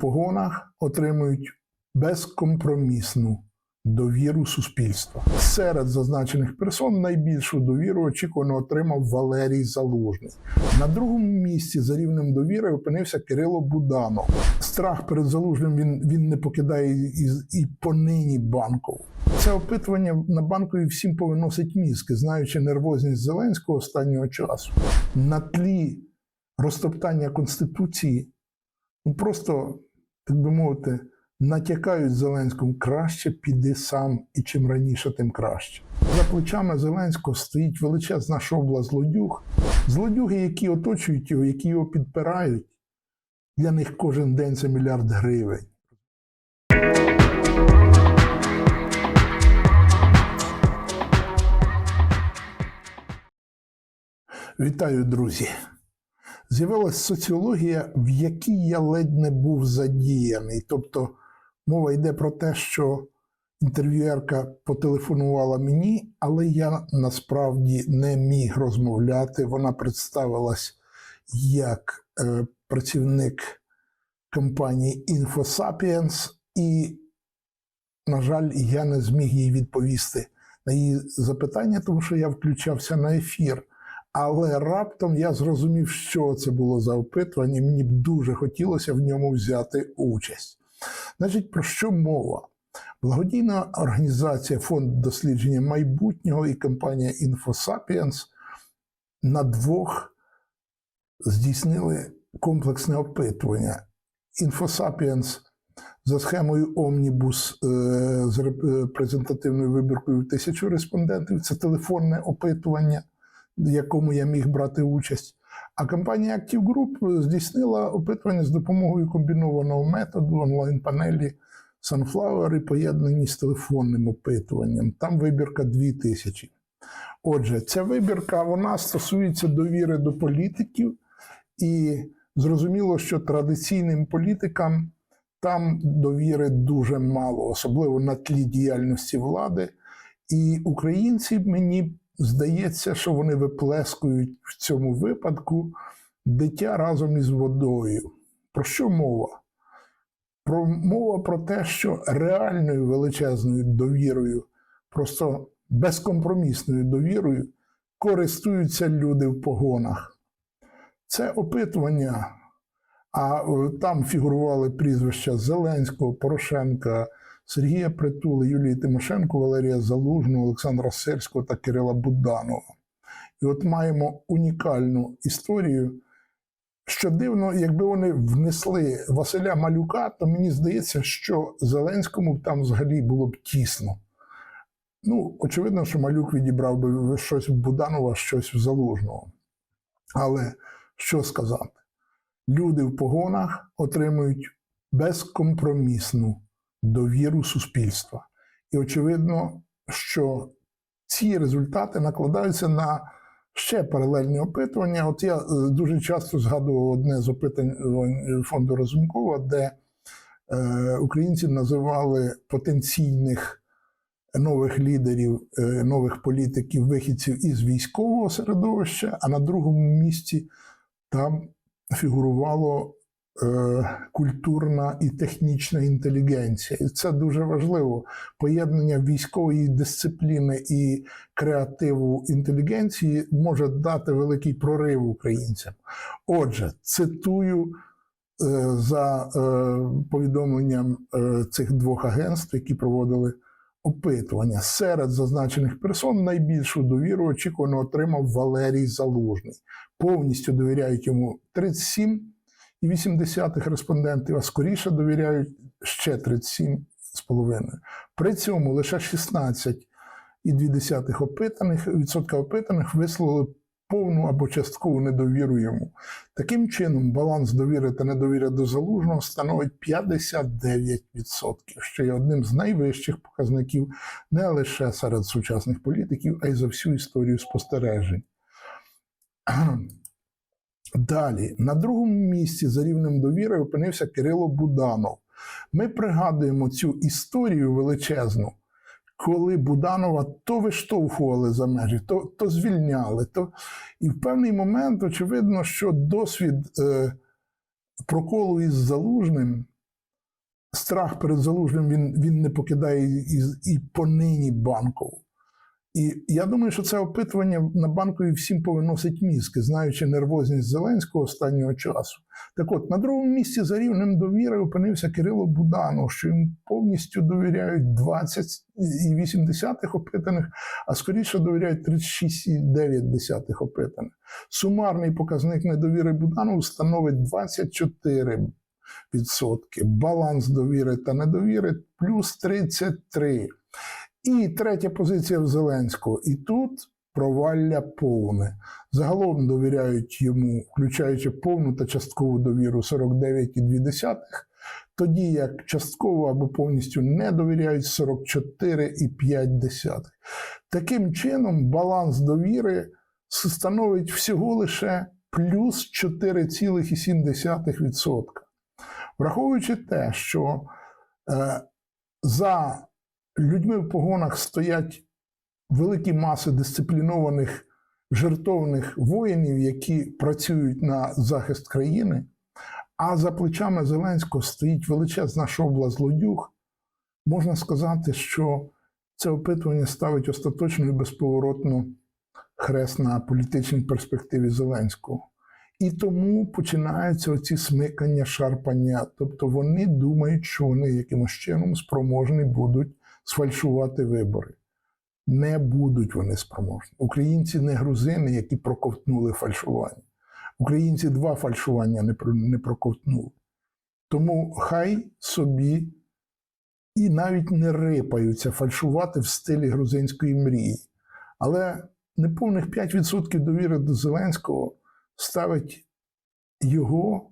погонах отримують безкомпромісну довіру суспільства. Серед зазначених персон найбільшу довіру очікувано отримав Валерій Залужний. На другому місці за рівнем довіри опинився Кирило Буданов. Страх перед залужним він, він не покидає і, і понині банкову. Це опитування на банкові всім повиносить мізки, знаючи нервозність Зеленського останнього часу. На тлі розтоптання Конституції, ну просто, так би мовити, натякають Зеленському краще піди сам, і чим раніше, тим краще. За плечами Зеленського стоїть величезна шобла злодюг, злодюги, які оточують його, які його підпирають. Для них кожен день це мільярд гривень. Вітаю, друзі! З'явилася соціологія, в якій я ледь не був задіяний. Тобто мова йде про те, що інтерв'юерка потелефонувала мені, але я насправді не міг розмовляти. Вона представилась як е, працівник компанії InfoSapiens, і, на жаль, я не зміг їй відповісти на її запитання, тому що я включався на ефір. Але раптом я зрозумів, що це було за опитування, і мені б дуже хотілося в ньому взяти участь. Значить, про що мова? Благодійна організація Фонд дослідження майбутнього і компанія InfoSapiens на двох здійснили комплексне опитування. InfoSapiens за схемою Омнібус з репрезентативною вибіркою тисячу респондентів це телефонне опитування в якому я міг брати участь. А компанія Active Group здійснила опитування з допомогою комбінованого методу онлайн-панелі Sunflower і поєднані з телефонним опитуванням. Там вибірка 2000. Отже, ця вибірка вона стосується довіри до політиків, і зрозуміло, що традиційним політикам там довіри дуже мало, особливо на тлі діяльності влади. І українці мені здається, що вони виплескують в цьому випадку дитя разом із водою. Про що мова? Про мова про те, що реальною величезною довірою, просто безкомпромісною довірою користуються люди в погонах. Це опитування, а там фігурували прізвища Зеленського, Порошенка. Сергія Притули, Юлії Тимошенко, Валерія Залужного, Олександра Сельського та Кирила Буданова. І от маємо унікальну історію. Що дивно, якби вони внесли Василя Малюка, то мені здається, що Зеленському там взагалі було б тісно. Ну, очевидно, що малюк відібрав би щось в Буданова, щось в Залужного. Але що сказати? Люди в погонах отримують безкомпромісну довіру суспільства. І очевидно, що ці результати накладаються на ще паралельні опитування. От я е, дуже часто згадував одне з опитань фонду Разумкова, де е, українці називали потенційних нових лідерів, е, нових політиків, вихідців із військового середовища, а на другому місці там фігурувало культурна і технічна інтелігенція. І це дуже важливо. Поєднання військової дисципліни і креативу інтелігенції може дати великий прорив українцям. Отже, цитую. За повідомленням цих двох агентств, які проводили опитування, серед зазначених персон найбільшу довіру очікувано отримав Валерій Залужний. Повністю довіряють йому 37 і 80-х респондентів, а скоріше довіряють ще 37,5. При цьому лише 16,2 опитаних відсотка опитаних висловили повну або часткову недовіру йому. Таким чином, баланс довіри та недовіри до залужного становить 59%, що є одним з найвищих показників не лише серед сучасних політиків, а й за всю історію спостережень. Далі, на другому місці за рівнем довіри опинився Кирило Буданов. Ми пригадуємо цю історію величезну, коли Буданова то виштовхували за межі, то то звільняли. То... І в певний момент очевидно, що досвід е, проколу із залужним страх перед залужним він, він не покидає і, і, і понині банкову. І я думаю, що це опитування на банкові всім повиносить мізки, знаючи нервозність Зеленського останнього часу. Так от, на другому місці за рівнем довіри опинився Кирило Буданов, що йому повністю довіряють 20,8 опитаних, а скоріше довіряють 36,9 опитаних. Сумарний показник недовіри Буданову становить 24 відсотки. Баланс довіри та недовіри плюс 33. І третя позиція в Зеленського. І тут провалля повне. Загалом довіряють йому, включаючи повну та часткову довіру 49,2, тоді як частково або повністю не довіряють 44,5. Таким чином, баланс довіри становить всього лише плюс 4,7%. Враховуючи те, що е, за людьми в погонах стоять великі маси дисциплінованих жертовних воїнів, які працюють на захист країни, а за плечами Зеленського стоїть величезна шобла злодюг, можна сказати, що це опитування ставить остаточно і безповоротно хрест на політичній перспективі Зеленського. І тому починаються оці смикання, шарпання. Тобто вони думають, що вони якимось чином спроможні будуть сфальшувати вибори. Не будуть вони спроможні. Українці не грузини, які проковтнули фальшування. Українці два фальшування не, проковтнули. Тому хай собі і навіть не рипаються фальшувати в стилі грузинської мрії. Але неповних 5% довіри до Зеленського ставить його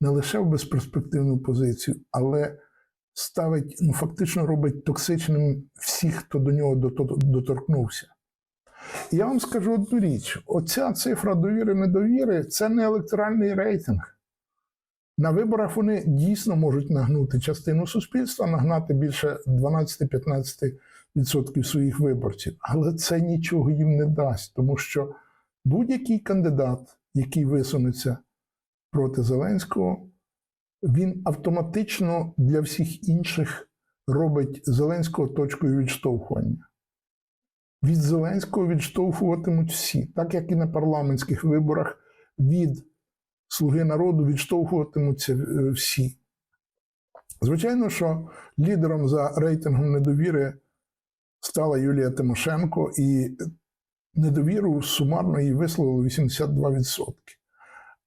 не лише в безперспективну позицію, але ставить, ну фактично робить токсичним всіх, хто до нього доторкнувся. І я вам скажу одну річ: оця цифра довіри-недовіри це не електоральний рейтинг. На виборах вони дійсно можуть нагнути частину суспільства, нагнати більше 12-15% своїх виборців. Але це нічого їм не дасть, тому що будь-який кандидат, який висунеться проти Зеленського, він автоматично для всіх інших робить Зеленського точкою відштовхування. Від Зеленського відштовхуватимуть всі, так як і на парламентських виборах від Слуги народу відштовхуватимуться е, всі. Звичайно, що лідером за рейтингом недовіри стала Юлія Тимошенко, і недовіру сумарно їй висловило 82%.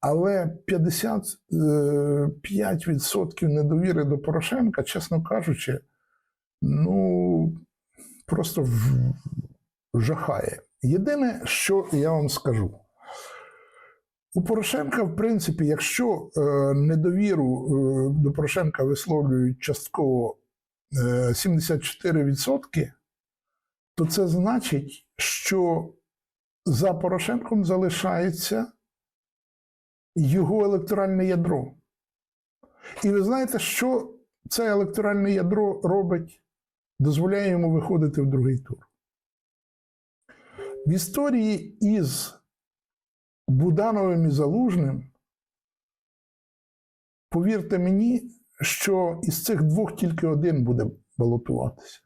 Але 55% недовіри до Порошенка, чесно кажучи, ну просто жахає. Єдине, що я вам скажу. У Порошенка, в принципі, якщо е, недовіру е, до Порошенка висловлюють частково е, 74%, то це значить, що за Порошенком залишається його електоральне ядро. І ви знаєте, що це електоральне ядро робить? Дозволяє йому виходити в другий тур. В історії із Будановим і Залужним, повірте мені, що із цих двох тільки один буде балотуватися.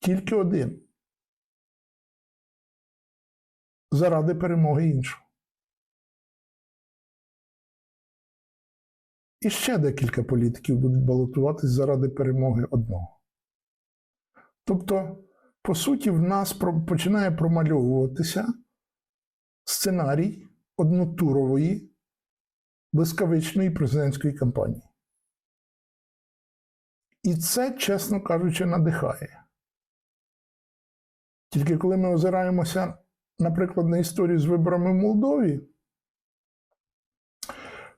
Тільки один. Заради перемоги іншого. І ще декілька політиків будуть балотуватись заради перемоги одного. Тобто, по суті, в нас починає промальовуватися сценарій однотурової блискавичної президентської кампанії. І це, чесно кажучи, надихає. Тільки коли ми озираємося, наприклад, на історію з виборами в Молдові,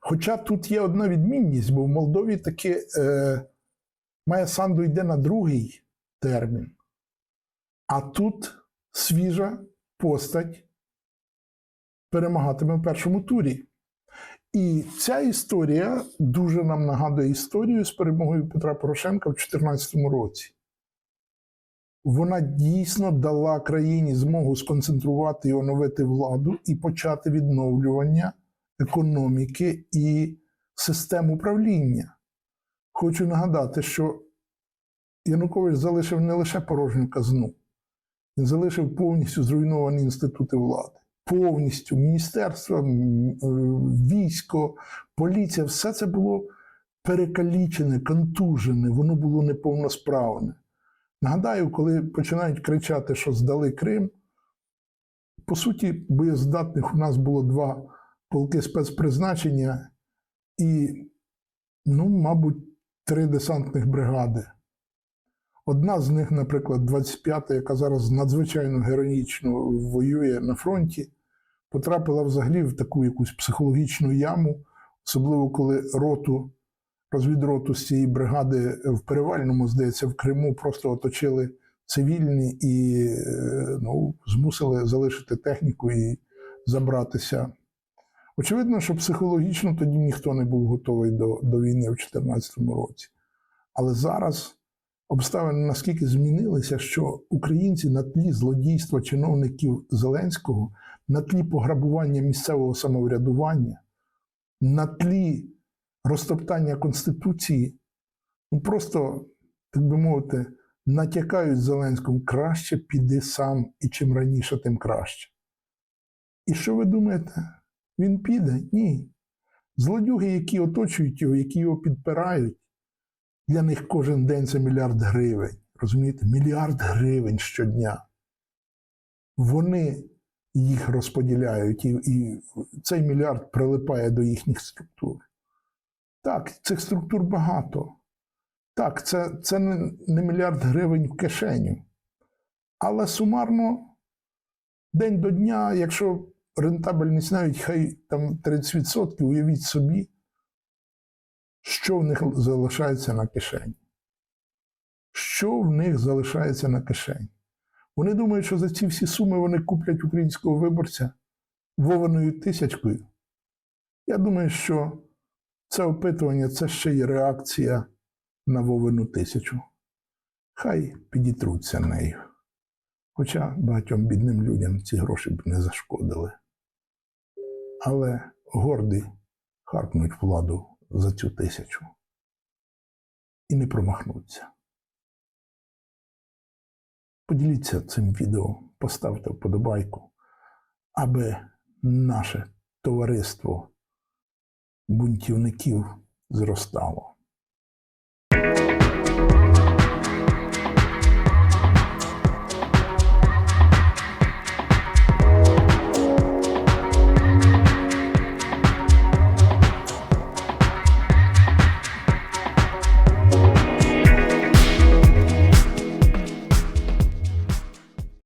хоча тут є одна відмінність, бо в Молдові таки е, Майя Санду йде на другий термін. А тут свіжа постать перемагатиме в першому турі. І ця історія дуже нам нагадує історію з перемогою Петра Порошенка в 2014 році. Вона дійсно дала країні змогу сконцентрувати і оновити владу і почати відновлювання економіки і систем управління. Хочу нагадати, що Янукович залишив не лише порожню казну, він залишив повністю зруйновані інститути влади. Повністю міністерство, е, військо, поліція все це було перекалічене, контужене, воно було неповносправне. Нагадаю, коли починають кричати, що здали Крим, по суті, боєздатних у нас було два полки спецпризначення і, ну, мабуть, три десантних бригади. Одна з них, наприклад, 25-та, яка зараз надзвичайно героїчно воює на фронті, потрапила взагалі в таку якусь психологічну яму, особливо коли роту, розвідроту з цієї бригади в Перевальному, здається, в Криму просто оточили цивільні і е, ну, змусили залишити техніку і забратися. Очевидно, що психологічно тоді ніхто не був готовий до, до війни в 2014 році. Але зараз обставини наскільки змінилися, що українці на тлі злодійства чиновників Зеленського, на тлі пограбування місцевого самоврядування, на тлі розтоптання Конституції, ну просто, так би мовити, натякають Зеленському краще піди сам, і чим раніше, тим краще. І що ви думаєте? Він піде? Ні. Злодюги, які оточують його, які його підпирають, для них кожен день це мільярд гривень. Розумієте? Мільярд гривень щодня. Вони їх розподіляють, і, і цей мільярд прилипає до їхніх структур. Так, цих структур багато. Так, це, це не, мільярд гривень в кишеню. Але сумарно, день до дня, якщо рентабельність навіть хай там 30%, уявіть собі, що в них залишається на кишені. Що в них залишається на кишені? Вони думають, що за ці всі суми вони куплять українського виборця вованою тисячкою. Я думаю, що це опитування це ще й реакція на Вовину тисячу. Хай підітруться нею. Хоча багатьом бідним людям ці гроші б не зашкодили. Але горді харкнуть владу за цю тисячу і не промахнуться. Поділіться цим відео, поставте вподобайку, аби наше товариство бунтівників зростало.